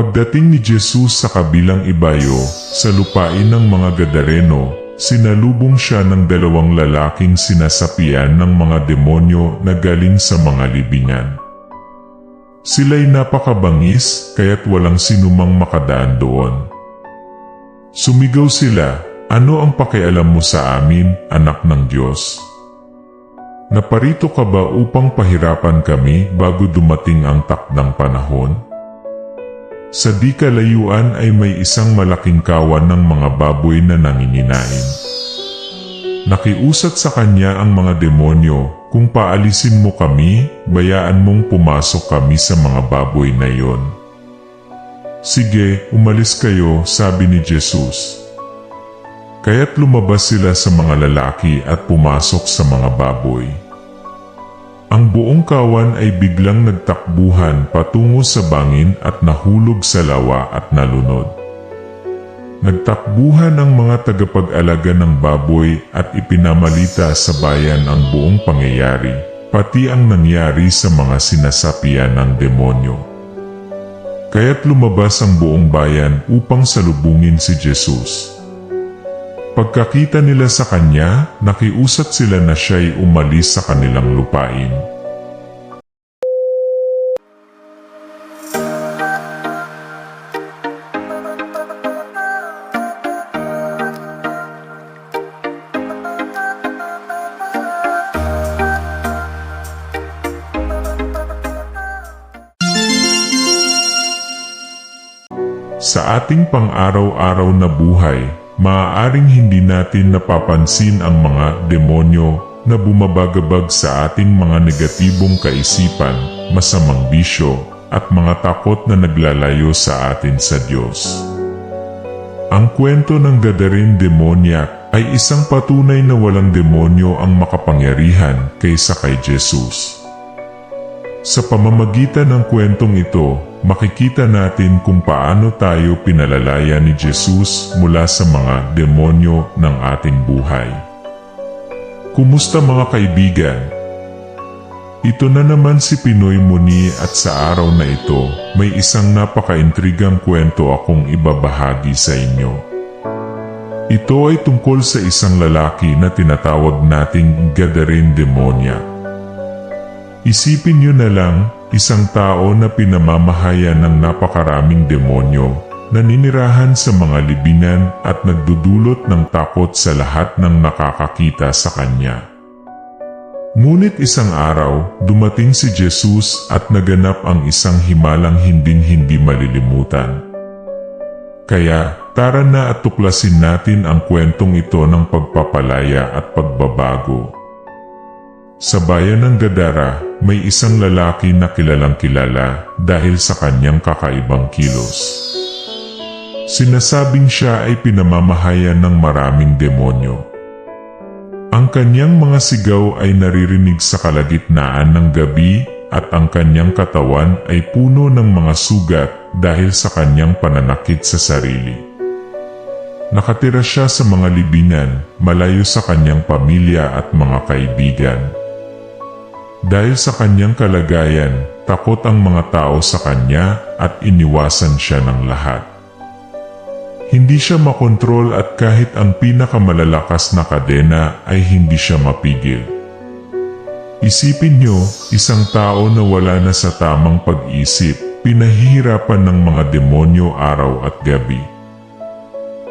Pagdating ni Jesus sa kabilang ibayo, sa lupain ng mga Gadareno, sinalubong siya ng dalawang lalaking sinasapian ng mga demonyo na galing sa mga libingan. Sila'y napakabangis kaya't walang sinumang makadaan doon. Sumigaw sila, ano ang pakialam mo sa amin, anak ng Diyos? Naparito ka ba upang pahirapan kami bago dumating ang takdang panahon? Sa di kalayuan ay may isang malaking kawan ng mga baboy na nangininain. Nakiusat sa kanya ang mga demonyo, kung paalisin mo kami, bayaan mong pumasok kami sa mga baboy na iyon. Sige, umalis kayo, sabi ni Jesus. Kaya't lumabas sila sa mga lalaki at pumasok sa mga baboy. Ang buong kawan ay biglang nagtakbuhan patungo sa bangin at nahulog sa lawa at nalunod. Nagtakbuhan ang mga tagapag-alaga ng baboy at ipinamalita sa bayan ang buong pangyayari, pati ang nangyari sa mga sinasapian ng demonyo. Kaya't lumabas ang buong bayan upang salubungin si Jesus. Pagkakita nila sa kanya, nakiusat sila na siya'y umalis sa kanilang lupain. Sa ating pang-araw-araw na buhay, maaaring hindi natin napapansin ang mga demonyo na bumabagabag sa ating mga negatibong kaisipan, masamang bisyo, at mga takot na naglalayo sa atin sa Diyos. Ang kwento ng Gadarin Demoniac ay isang patunay na walang demonyo ang makapangyarihan kaysa kay Jesus. Sa pamamagitan ng kwentong ito, makikita natin kung paano tayo pinalalaya ni Jesus mula sa mga demonyo ng ating buhay. Kumusta mga kaibigan? Ito na naman si Pinoy Muni at sa araw na ito, may isang napaka-intrigang kwento akong ibabahagi sa inyo. Ito ay tungkol sa isang lalaki na tinatawag nating Gadarin Demonia. Isipin nyo na lang, isang tao na pinamamahayan ng napakaraming demonyo, naninirahan sa mga libingan at nagdudulot ng takot sa lahat ng nakakakita sa kanya. Ngunit isang araw, dumating si Jesus at naganap ang isang himalang hinding-hindi malilimutan. Kaya, tara na at tuklasin natin ang kwentong ito ng pagpapalaya at pagbabago. Sa bayan ng Gadara, may isang lalaki na kilalang kilala dahil sa kanyang kakaibang kilos. Sinasabing siya ay pinamamahayan ng maraming demonyo. Ang kanyang mga sigaw ay naririnig sa kalagitnaan ng gabi at ang kanyang katawan ay puno ng mga sugat dahil sa kanyang pananakit sa sarili. Nakatira siya sa mga libingan, malayo sa kanyang pamilya at mga kaibigan. Dahil sa kanyang kalagayan, takot ang mga tao sa kanya at iniwasan siya ng lahat. Hindi siya makontrol at kahit ang pinakamalalakas na kadena ay hindi siya mapigil. Isipin nyo, isang tao na wala na sa tamang pag-isip, pinahihirapan ng mga demonyo araw at gabi.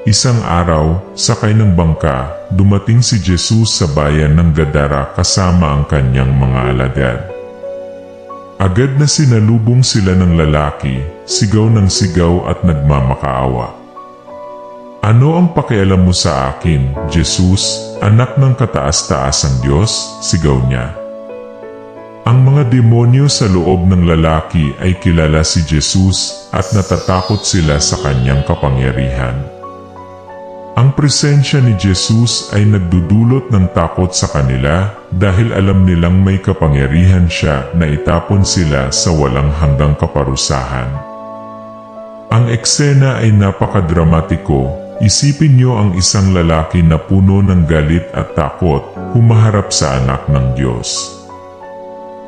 Isang araw, sakay ng bangka, dumating si Jesus sa bayan ng Gadara kasama ang kanyang mga alagad. Agad na sinalubong sila ng lalaki, sigaw ng sigaw at nagmamakaawa. Ano ang pakialam mo sa akin, Jesus, anak ng kataas-taasang Diyos? Sigaw niya. Ang mga demonyo sa loob ng lalaki ay kilala si Jesus at natatakot sila sa kanyang kapangyarihan. Ang presensya ni Jesus ay nagdudulot ng takot sa kanila dahil alam nilang may kapangyarihan siya na itapon sila sa walang hanggang kaparusahan. Ang eksena ay napakadramatiko Isipin niyo ang isang lalaki na puno ng galit at takot humaharap sa anak ng Diyos.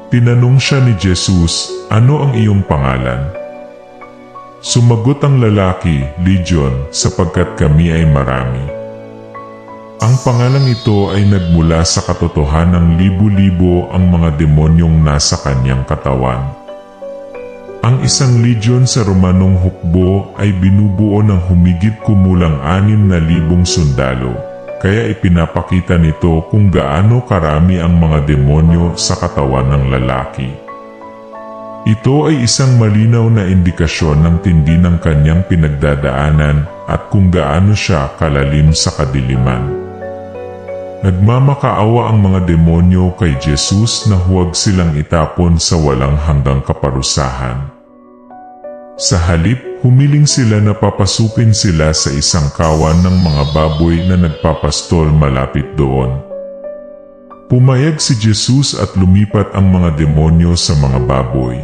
Tinanong siya ni Jesus, ano ang iyong pangalan? Sumagot ang lalaki, Legion, sapagkat kami ay marami. Ang pangalang ito ay nagmula sa katotohanang libo-libo ang mga demonyong nasa kanyang katawan. Ang isang legion sa Romanong hukbo ay binubuo ng humigit kumulang anim na libong sundalo, kaya ipinapakita nito kung gaano karami ang mga demonyo sa katawan ng lalaki. Ito ay isang malinaw na indikasyon ng tindi ng kanyang pinagdadaanan at kung gaano siya kalalim sa kadiliman. Nagmamakaawa ang mga demonyo kay Jesus na huwag silang itapon sa walang hanggang kaparusahan. Sa halip, humiling sila na papasukin sila sa isang kawan ng mga baboy na nagpapastol malapit doon. Pumayag si Jesus at lumipat ang mga demonyo sa mga baboy.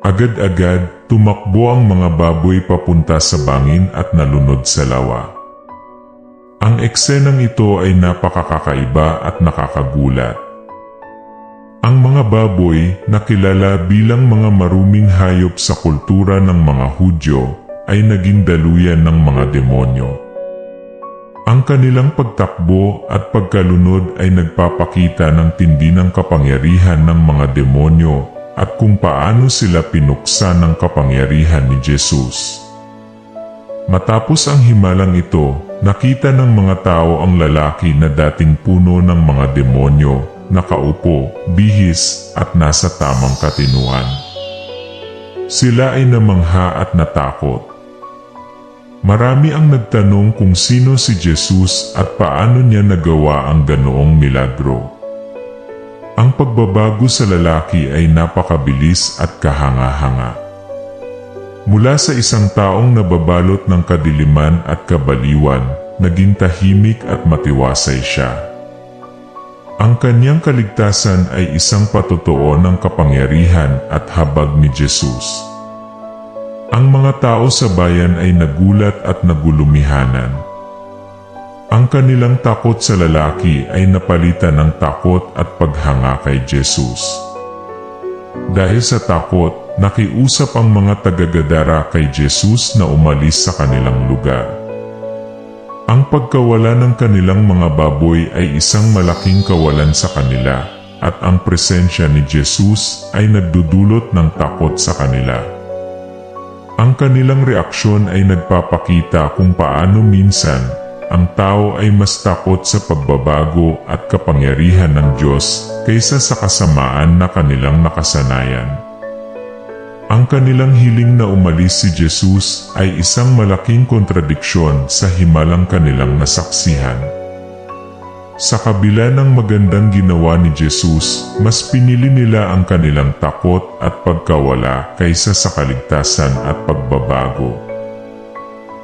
Agad-agad, tumakbo ang mga baboy papunta sa bangin at nalunod sa lawa. Ang eksenang ito ay napakakakaiba at nakakagulat. Ang mga baboy na kilala bilang mga maruming hayop sa kultura ng mga Hudyo ay naging daluyan ng mga demonyo. Ang kanilang pagtakbo at pagkalunod ay nagpapakita ng tindi ng kapangyarihan ng mga demonyo at kung paano sila pinuksa ng kapangyarihan ni Jesus. Matapos ang himalang ito, nakita ng mga tao ang lalaki na dating puno ng mga demonyo, nakaupo, bihis at nasa tamang katinuan. Sila ay namangha at natakot. Marami ang nagtanong kung sino si Jesus at paano niya nagawa ang ganoong milagro. Ang pagbabago sa lalaki ay napakabilis at kahanga-hanga. Mula sa isang taong nababalot ng kadiliman at kabaliwan, naging tahimik at matiwasay siya. Ang kanyang kaligtasan ay isang patotoo ng kapangyarihan at habag ni Jesus. Ang mga tao sa bayan ay nagulat at nagulumihanan. Ang kanilang takot sa lalaki ay napalitan ng takot at paghanga kay Jesus. Dahil sa takot, nakiusap ang mga taga-Gadara kay Jesus na umalis sa kanilang lugar. Ang pagkawala ng kanilang mga baboy ay isang malaking kawalan sa kanila at ang presensya ni Jesus ay nagdudulot ng takot sa kanila. Ang kanilang reaksyon ay nagpapakita kung paano minsan ang tao ay mas takot sa pagbabago at kapangyarihan ng Diyos kaysa sa kasamaan na kanilang nakasanayan. Ang kanilang hiling na umalis si Jesus ay isang malaking kontradiksyon sa himalang kanilang nasaksihan. Sa kabila ng magandang ginawa ni Jesus, mas pinili nila ang kanilang takot at pagkawala kaysa sa kaligtasan at pagbabago.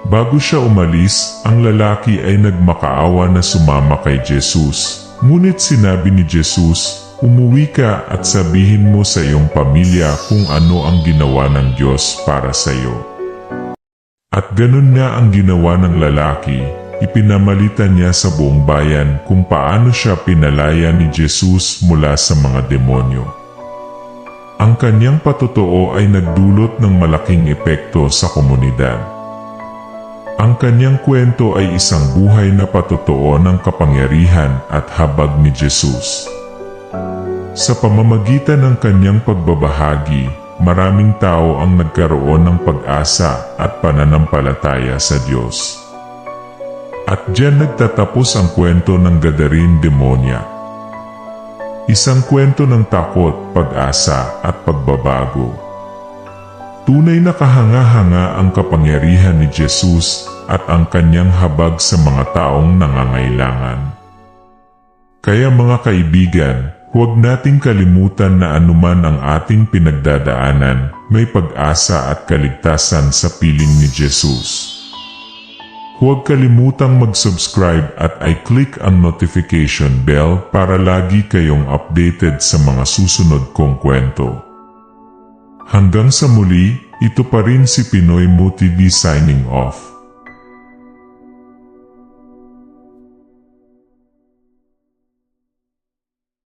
Bago siya umalis, ang lalaki ay nagmakaawa na sumama kay Jesus. Ngunit sinabi ni Jesus, Umuwi ka at sabihin mo sa iyong pamilya kung ano ang ginawa ng Diyos para sa iyo. At ganun nga ang ginawa ng lalaki, ipinamalita niya sa buong bayan kung paano siya pinalaya ni Jesus mula sa mga demonyo. Ang kanyang patotoo ay nagdulot ng malaking epekto sa komunidad. Ang kanyang kwento ay isang buhay na patotoo ng kapangyarihan at habag ni Jesus. Sa pamamagitan ng kanyang pagbabahagi, maraming tao ang nagkaroon ng pag-asa at pananampalataya sa Diyos. At diyan nagtatapos ang kwento ng Gadarin Demonya. Isang kwento ng takot, pag-asa at pagbabago. Tunay na kahanga-hanga ang kapangyarihan ni Jesus at ang kanyang habag sa mga taong nangangailangan. Kaya mga kaibigan, huwag nating kalimutan na anuman ang ating pinagdadaanan, may pag-asa at kaligtasan sa piling ni Jesus. Huwag kalimutang mag-subscribe at i-click ang notification bell para lagi kayong updated sa mga susunod kong kwento. Hanggang sa muli, ito pa rin si Pinoy Mo TV signing off.